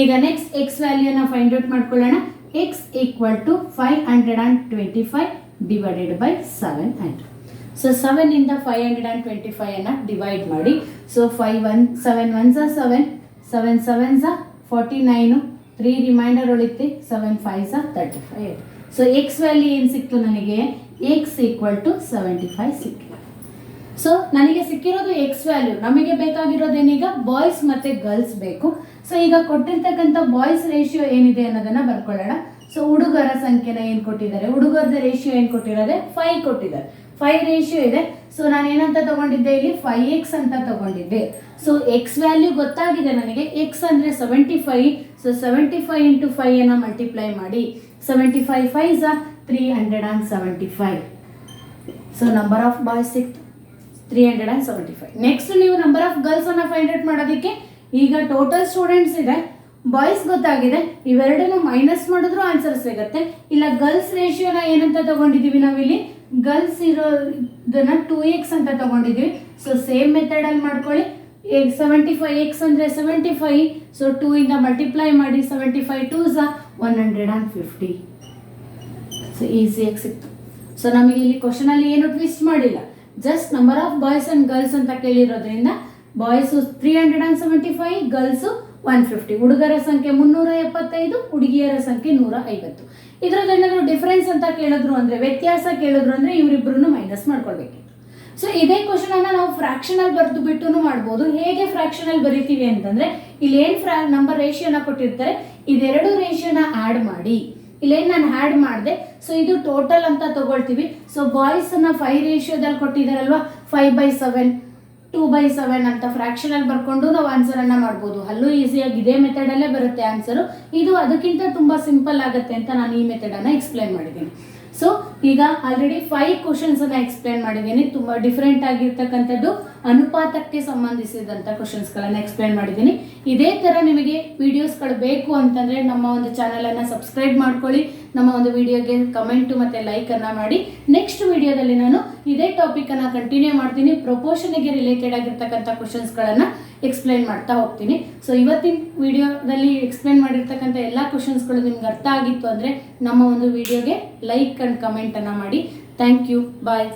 ಈಗ ನೆಕ್ಸ್ಟ್ ಎಕ್ಸ್ ವ್ಯಾಲ್ಯೂನ ಫೈಂಡ್ ಔಟ್ ಮಾಡ್ಕೊಳ್ಳೋಣ. X equal to five hundred and twenty five divided by seven ಆಯಿತು. So ಸೆವೆನಿಂದ five hundred and twenty five ಅನ್ನ ಡಿವೈಡ್ ಮಾಡಿ. So five one seven ones seven seven sevens forty nine three reminder ಉಳಿತಿ seven fives thirty five so X value ಏನು ಸಿಕ್ತು ನನಗೆ? X equal to seventy five ಸಿಕ್ಕಿದೆ. ಸೊ ನನಗೆ ಸಿಕ್ಕಿರೋದು ಎಕ್ಸ್ ವ್ಯಾಲ್ಯೂ ನಮಗೆ ಬೇಕಾಗಿರೋದೇನೀಗ ಬಾಯ್ಸ್ ಮತ್ತೆ ಗರ್ಲ್ಸ್ ಬೇಕು. ಸೊ ಈಗ ಕೊಟ್ಟಿರ್ತಕ್ಕಂಥ ಬಾಯ್ಸ್ ರೇಷಿಯೋ ಏನಿದೆ ಅನ್ನೋದನ್ನ ಬರ್ಕೊಳ್ಳೋಣ. ಸೊ ಹುಡುಗರ ಸಂಖ್ಯೆನ ಏನು ಕೊಟ್ಟಿದ್ದಾರೆ? ಹುಡುಗರದ ರೇಷಿಯೋ ಏನು ಕೊಟ್ಟಿರೋದೆ? ಫೈವ್ ಕೊಟ್ಟಿದ್ದಾರೆ. ಫೈವ್ ರೇಷಿಯೋ ಇದೆ. ಸೊ ನಾನು ಏನಂತ ತಗೊಂಡಿದ್ದೆ ಇಲ್ಲಿ? ಫೈವ್ ಎಕ್ಸ್ ಅಂತ ತಗೊಂಡಿದ್ದೆ. ಸೊ ಎಕ್ಸ್ ವ್ಯಾಲ್ಯೂ ಗೊತ್ತಾಗಿದೆ ನನಗೆ. ಎಕ್ಸ್ ಅಂದ್ರೆ seventy five so seventy five into five ಅನ್ನ ಮಲ್ಟಿಪ್ಲೈ ಮಾಡಿ seventy five fives three hundred and seventy five so number of boys ಸಿಕ್ತು three hundred and seventy five next ನೀವು ನಂಬರ್ ಆಫ್ ಗರ್ಲ್ಸ್ ಅನ್ನ ಫೈಂಡ್ ಔಟ್ ಮಾಡೋದಕ್ಕೆ, ಈಗ ಟೋಟಲ್ ಸ್ಟೂಡೆಂಟ್ಸ್ ಇದೆ ಬಾಯ್ಸ್ ಗೊತ್ತಾಗಿದೆ, ಇವೆರಡನ್ನು ಮೈನಸ್ ಮಾಡಿದ್ರು ಆನ್ಸರ್ ಸಿಗುತ್ತೆ. ಇಲ್ಲ ಗರ್ಲ್ಸ್ ರೇಷಿಯೋನ ಏನಂತ ತಗೊಂಡಿದೀವಿ ನಾವಿಲ್ಲಿ? ಗರ್ಲ್ಸ್ ಇರೋದನ್ನ ಟೂ ಎಕ್ಸ್ ಅಂತ ತಗೊಂಡಿದೀವಿ ಸೊ ಸೇಮ್ ಮೆಥಡ್ ಅಲ್ಲಿ ಮಾಡ್ಕೊಳ್ಳಿ ಸೆವೆಂಟಿ ಫೈವ್ ಎಕ್ಸ್ ಅಂದರೆ ಸೆವೆಂಟಿ ಫೈವ್ ಸೊ ಟೂ ಇಂದ ಮಲ್ಟಿಪ್ಲೈ ಮಾಡಿ seventy five two ಝ one hundred and fifty so ಈಸಿಯಾಗಿ ಸಿಕ್ತು. ಸೊ ನಮಗೆ ಇಲ್ಲಿ ಕ್ವಶನಲ್ಲಿ ಏನು ಟ್ವಿಸ್ಟ್ ಮಾಡಿಲ್ಲ. Just number of boys and girls ಅಂತ ಕೇಳಿರೋದ್ರಿಂದ boys three hundred and seventy five girls one fifty ಹುಡುಗರ ಸಂಖ್ಯೆ ಮುನ್ನೂರ ಎಪ್ಪತ್ತೈದು ಹುಡುಗಿಯರ ಸಂಖ್ಯೆ ನೂರ ಐವತ್ತು ಇದರದ್ದು ಏನಾದರೂ ಡಿಫ್ರೆನ್ಸ್ ಅಂತ ಕೇಳಿದ್ರು ಅಂದ್ರೆ, ವ್ಯತ್ಯಾಸ ಕೇಳಿದ್ರು ಅಂದ್ರೆ ಇವರಿಬ್ಬರನ್ನು ಮೈನಸ್ ಮಾಡ್ಕೊಳ್ಬೇಕಿತ್ತು ಸೊ ಇದೇ ಕ್ವಶನ್ ಅನ್ನ ನಾವು ಫ್ರಾಕ್ಷನ್ ಅಲ್ಲಿ ಬರೆದು ಬಿಟ್ಟು ಮಾಡ್ಬೋದು. ಹೇಗೆ ಫ್ರಾಕ್ಷನ್ ಅಲ್ಲಿ ಬರಿತೀವಿ ಅಂತಂದ್ರೆ, ಇಲ್ಲಿ ಏನ್ ಫ್ರಾ ನಂಬರ್ ರೇಷಿಯೋನ ಕೊಟ್ಟಿರ್ತಾರೆ, ಇದೆರಡು ರೇಷಿಯೋನ ಆಡ್ ಮಾಡಿ. ಇಲ್ಲೇನು ನಾನು ಆ್ಯಡ್ ಮಾಡಿದೆ? ಸೊ ಇದು ಟೋಟಲ್ ಅಂತ ತಗೊಳ್ತೀವಿ. ಸೊ ಬಾಯ್ಸ್ ಅನ್ನ ಫೈವ್ ರೇಷಿಯೋದಲ್ಲಿ ಕೊಟ್ಟಿದ್ದಾರಲ್ವಾ five by seven two by seven ಅಂತ ಫ್ರಾಕ್ಷನ್ ಅಲ್ಲಿ ಬರ್ಕೊಂಡು ನಾವು ಆನ್ಸರ್ ಅನ್ನ ಮಾಡ್ಬೋದು. ಅಲ್ಲೂ ಈಸಿಯಾಗಿ ಇದೇ ಮೆಥಡ್ ಅಲ್ಲೇ ಬರುತ್ತೆ ಆನ್ಸರು ಇದು ಅದಕ್ಕಿಂತ ತುಂಬಾ ಸಿಂಪಲ್ ಆಗುತ್ತೆ ಅಂತ ನಾನು ಈ ಮೆಥಡ್ ಅನ್ನ ಎಕ್ಸ್ಪ್ಲೈನ್ ಮಾಡಿದ್ದೀನಿ ಸೊ ಈಗ ಆಲ್ರೆಡಿ ಫೈವ್ ಕ್ವಶನ್ಸ್ ಅನ್ನ ಎಕ್ಸ್ಪ್ಲೇನ್ ಮಾಡಿದ್ದೀನಿ. ತುಂಬಾ ಡಿಫ್ರೆಂಟ್ ಆಗಿರ್ತಕ್ಕಂಥದ್ದು ಅನುಪಾತಕ್ಕೆ ಸಂಬಂಧಿಸಿದಂತ ಕ್ವಶನ್ಸ್ ಎಕ್ಸ್ಪ್ಲೇನ್ ಮಾಡಿದ್ದೀನಿ. ಇದೇ ತರ ನಿಮಗೆ ವಿಡಿಯೋಸ್ಗಳು ಬೇಕು ಅಂತಂದ್ರೆ ನಮ್ಮ ಒಂದು ಚಾನೆಲ್ ಅನ್ನ ಸಬ್ಸ್ಕ್ರೈಬ್ ಮಾಡ್ಕೊಳ್ಳಿ. ನಮ್ಮ ಒಂದು ವಿಡಿಯೋಗೆ ಕಮೆಂಟ್ ಮತ್ತೆ ಲೈಕ್ ಅನ್ನ ಮಾಡಿ. ನೆಕ್ಸ್ಟ್ ವಿಡಿಯೋದಲ್ಲಿ ನಾನು ಇದೇ ಟಾಪಿಕ್ ಅನ್ನ ಕಂಟಿನ್ಯೂ ಮಾಡ್ತೀನಿ. ಪ್ರೊಪೋಷನ್ಗೆ ರಿಲೇಟೆಡ್ ಆಗಿರ್ತಕ್ಕಂಥ ಕ್ವಶನ್ಸ್ ಗಳನ್ನ ಎಕ್ಸ್ಪ್ಲೈನ್ ಮಾಡ್ತಾ ಹೋಗ್ತೀನಿ. ಸೊ ಇವತ್ತಿನ ವಿಡಿಯೋದಲ್ಲಿ ಎಕ್ಸ್ಪ್ಲೇನ್ ಮಾಡಿರ್ತಕ್ಕಂಥ ಎಲ್ಲ ಕ್ವಶನ್ಸ್ಗಳು ನಿಮ್ಗೆ ಅರ್ಥ ಆಗಿತ್ತು ಅಂದರೆ ನಮ್ಮ ಒಂದು ವಿಡಿಯೋಗೆ ಲೈಕ್ ಆ್ಯಂಡ್ ಕಮೆಂಟನ್ನು ಮಾಡಿ. Thank you bye